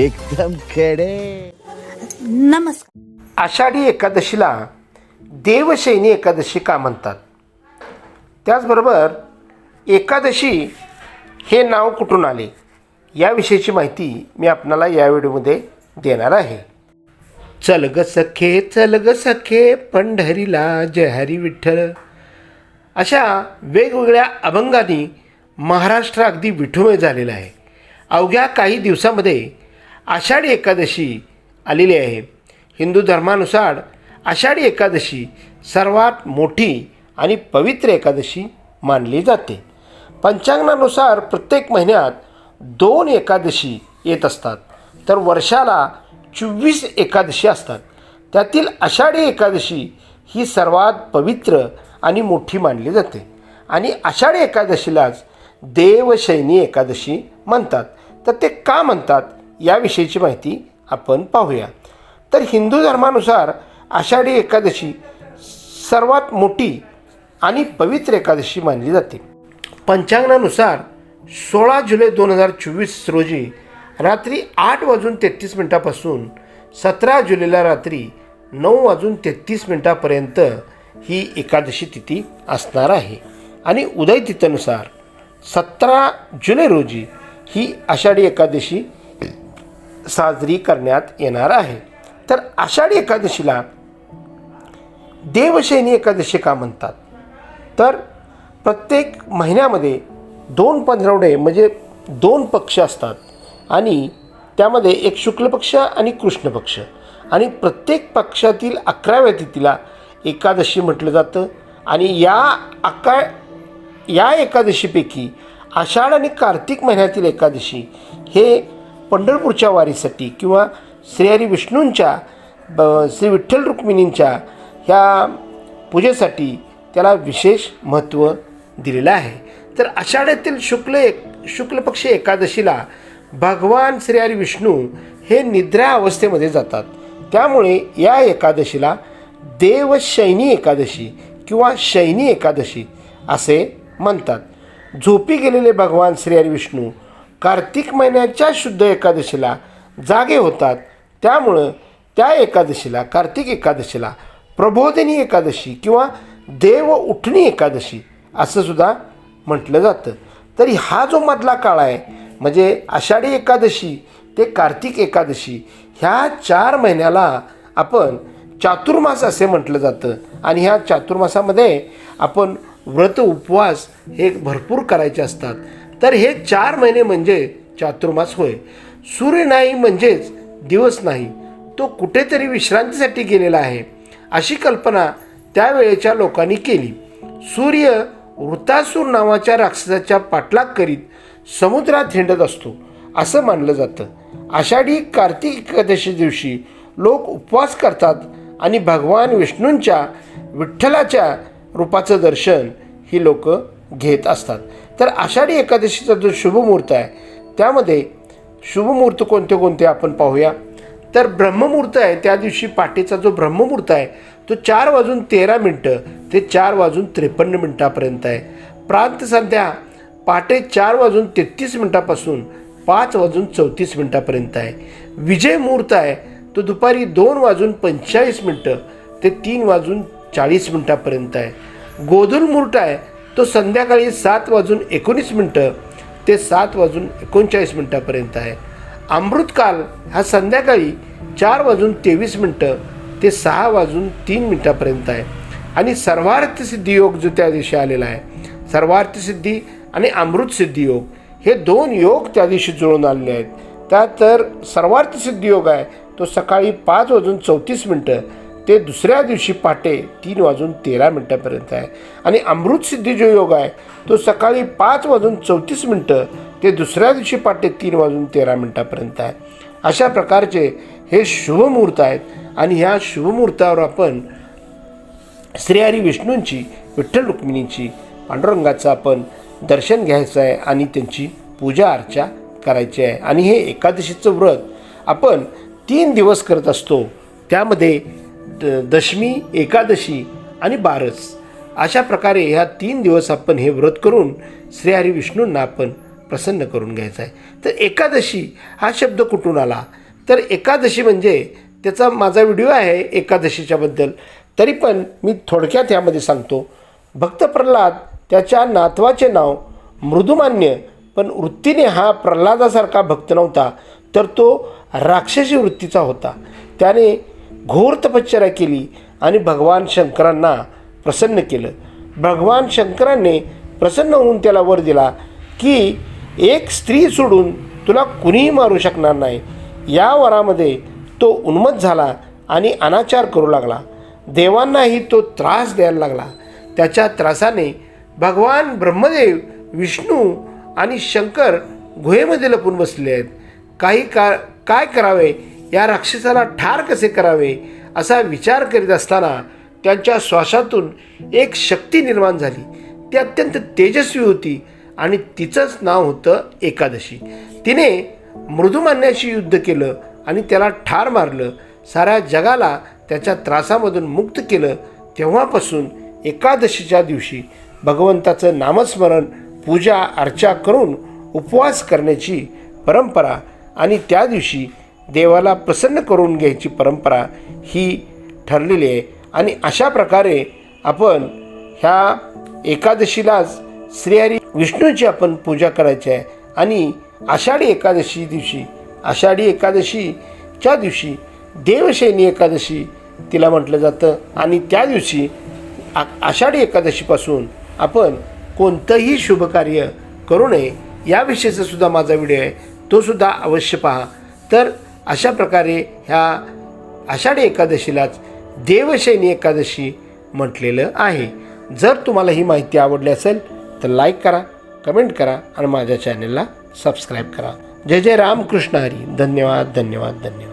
एकदम खडे. नमस्कार. आषाढी एकादशीला देवशैनी एकादशी का म्हणतात? त्याचबरोबर एकादशी हे नाव कुठून आले? याविषयीची माहिती मी आपणाला या व्हिडिओमध्ये देणार आहे. चल ग सखे चल ग सखे पंढरीला जय हरी विठ्ठल. अशा वेगवेगळ्या अभंगांनी महाराष्ट्र अगदी विठुमय झालेला आहे. अवघ्या काही दिवसामध्ये आषाढी एकादशी आलेली आहे. हिंदू धर्मानुसार आषाढी एकादशी सर्वात मोठी आणि पवित्र एकादशी मानली जाते. पंचांगानुसार प्रत्येक महिन्यात दोन एकादशी येत असतात. तर वर्षाला चोवीस एकादशी असतात. त्यातील आषाढी एकादशी ही सर्वात पवित्र आणि मोठी मानली जाते. आणि आषाढी एकादशीलाच देवशैनी एकादशी म्हणतात. तर ते का म्हणतात? याविषयीची माहिती आपण पाहूया. तर हिंदू धर्मानुसार आषाढी एकादशी सर्वात मोठी आणि पवित्र एकादशी मानली जाते. पंचांगानुसार सोळा जुलै दोन हजार चोवीस रोजी रात्री आठ वाजून तेहतीस मिनटापासून सतरा जुलैला रात्री नऊ वाजून तेहतीस मिनटापर्यंत ही एकादशी तिथी असणार आहे. आणि उदय तिथीनुसार सतरा जुलै रोजी ही आषाढी एकादशी साजरी करण्यात येणार आहे. तर आषाढी एकादशीला देवशैनी एकादशी का म्हणतात? तर प्रत्येक महिन्यामध्ये दोन पंधरवडे म्हणजे दोन पक्ष असतात आणि त्यामध्ये एक शुक्ल पक्ष आणि कृष्ण पक्ष आणि प्रत्येक पक्षातील अकराव्या तिथीला एकादशी म्हटलं जातं आणि या अका या एकादशीपैकी आषाढ आणि कार्तिक महिन्यातील एकादशी हे पंढरपूरच्या वारीसाठी किंवा श्रीहरी विष्णूंच्या ब- श्री विठ्ठल रुक्मिणींच्या ह्या पूजेसाठी त्याला विशेष महत्त्व दिलेलं आहे. तर आषाढ्यातील शुक्ल एक शुक्ल पक्ष एकादशीला भगवान श्रीहरी विष्णू हे निद्रा अवस्थेमध्ये जातात. त्यामुळे या एकादशीला देवशैनी एकादशी किंवा शैनी एकादशी असे म्हणतात. झोपी गेलेले भगवान श्रीहरी विष्णू कार्तिक महिन्याच्या शुद्ध एकादशीला जागे होतात. त्यामुळं त्या एकादशीला कार्तिक एकादशीला प्रबोधिनी एकादशी किंवा देव उठणी एकादशी असं सुद्धा म्हटलं जातं. तरी हा जो मधला काळ आहे म्हणजे आषाढी एकादशी ते कार्तिक एकादशी ह्या चार महिन्याला आपण चातुर्मास असे म्हटलं जातं. आणि ह्या चातुर्मासामध्ये आपण व्रत उपवास हे भरपूर करायचे असतात. तर हे चार महिने म्हणजे चातुर्मास होय. सूर्य नाही म्हणजेच दिवस नाही. तो कुठेतरी विश्रांतीसाठी गेलेला आहे. अशी कल्पना त्यावेळेच्या लोकांनी केली. सूर्य वृतासूर नावाच्या राक्षसाच्या पाठलाग करीत समुद्रात हिंडत असतो. असं मानलं जातं. आषाढी कार्तिक एकादशी दिवशी लोक उपवास करतात आणि भगवान विष्णूंच्या विठ्ठलाच्या रूपाचं दर्शन ही लोक घेत असतात. तर आषाढी एकादशीचा जो शुभमुहूर्त आहे त्यामध्ये शुभमुहूर्त कोणते कोणते आपण पाहूया? तर ब्रह्ममुहूर्त आहे त्या दिवशी पाठीचा जो ब्रह्ममुहूर्त आहे तो चार वाजून तेरा मिनटं ते चार वाजून त्रेपन्न मिनटापर्यंत आहे. प्रांत संध्या पहाटे चार वाजून तेहतीस मिनटापासून पाच वाजून चौतीस मिनटापर्यंत आहे. विजय मुहूर्त आहे तो दुपारी दोन वाजून पंचेचाळीस मिनटं ते तीन वाजून चाळीस मिनटापर्यंत आहे. गोधूल मुहूर्त आहे तो संध्याकाळी सात वाजून एकोणीस मिनटं ते सात वाजून एकोणचाळीस मिनटापर्यंत आहे. अमृतकाल हा संध्याकाळी चार वाजून तेवीस मिनटं ते सहा वाजून तीन मिनटापर्यंत आहे. आणि सर्वार्थ सिद्धी योग जो त्या दिवशी आलेला आहे सर्वार्थ सिद्धी आणि अमृत सिद्धी योग हे दोन योग त्या दिवशी जुळून आलेले आहेत. त्यात तर सर्वार्थ सिद्धी योग आहे तो सकाळी पाच वाजून चौतीस मिनटं ते दुसऱ्या दिवशी पहाटे तीन वाजून तेरा मिनटापर्यंत आहे. आणि अमृत सिद्धी जो योग आहे तो सकाळी पाच वाजून चौतीस मिनटं ते दुसऱ्या दिवशी पहाटे तीन वाजून तेरा मिनटापर्यंत आहे. अशा प्रकारचे हे शुभमुहूर्त आहेत आणि ह्या शुभमुहूर्तावर आपण श्रीहरी विष्णूंची विठ्ठल रुक्मिणींची पांडुरंगाचं आपण दर्शन घ्यायचं आहे आणि त्यांची पूजा अर्चा करायची आहे. आणि हे एकादशीचं व्रत आपण तीन दिवस करत असतो. त्यामध्ये द दशमी एकादशी आणि बारस. अशा प्रकारे ह्या तीन दिवस आपण हे व्रत करून श्रीहरी विष्णूंना आपण प्रसन्न करून घ्यायचा आहे. तर एकादशी हा शब्द कुठून आला? तर एकादशी म्हणजे त्याचा माझा व्हिडिओ आहे एकादशीच्याबद्दल तरी पण मी थोडक्यात यामध्ये सांगतो. भक्त प्रल्हाद त्याच्या नातवाचे नाव मृदुमान्य पण वृत्तीने हा प्रल्हादासारखा भक्त नव्हता तर तो राक्षसी वृत्तीचा होता. त्याने घोर तपश्चर्या केली आणि भगवान शंकरांना प्रसन्न केलं. भगवान शंकरांनी प्रसन्न होऊन त्याला वर दिला की एक स्त्री सोडून तुला कुणीही मारू शकणार नाही. या वरामध्ये तो उन्मत झाला आणि अनाचार करू लागला. देवांनाही तो त्रास द्यायला लागला. त्याच्या त्रासाने भगवान ब्रह्मदेव विष्णू आणि शंकर गुहेमध्ये लपून बसले आहेत. काही का काय करावे या राक्षसाला ठार कसे करावे असा विचार करीत असताना त्यांच्या श्वासातून एक शक्ती निर्माण झाली. ती अत्यंत तेजस्वी होती आणि तिचंच नाव होतं एकादशी. तिने मृदुमान्याशी युद्ध केलं आणि त्याला ठार मारलं. साऱ्या जगाला त्याच्या त्रासामधून मुक्त केलं. तेव्हापासून एकादशीच्या दिवशी भगवंताचं नामस्मरण पूजा अर्चा करून उपवास करण्याची परंपरा आणि त्या दिवशी देवाला प्रसन्न करून घ्यायची परंपरा ही ठरलेली आहे. आणि अशा प्रकारे आपण ह्या एकादशीलाच श्रीहरी विष्णूची आपण पूजा करायची आहे. आणि आषाढी एकादशी दिवशी आषाढी एकादशीच्या दिवशी देवशैनी एकादशी तिला म्हटलं जातं. आणि त्या दिवशी आ आषाढी एकादशीपासून आपण कोणतंही शुभकार्य करू नये. याविषयीचा सुद्धा माझा व्हिडिओ आहे. तो सुद्धा अवश्य पहा. तर अशा प्रकारे ह्या आषाढी एकादशीलाच देवशैनी एकादशी म्हटलेलं आहे. जर तुम्हाला ही माहिती आवडली असेल तर लाईक करा कमेंट करा आणि माझ्या चॅनलला सबस्क्राईब करा. जय जय रामकृष्ण हरी. धन्यवाद धन्यवाद धन्यवाद.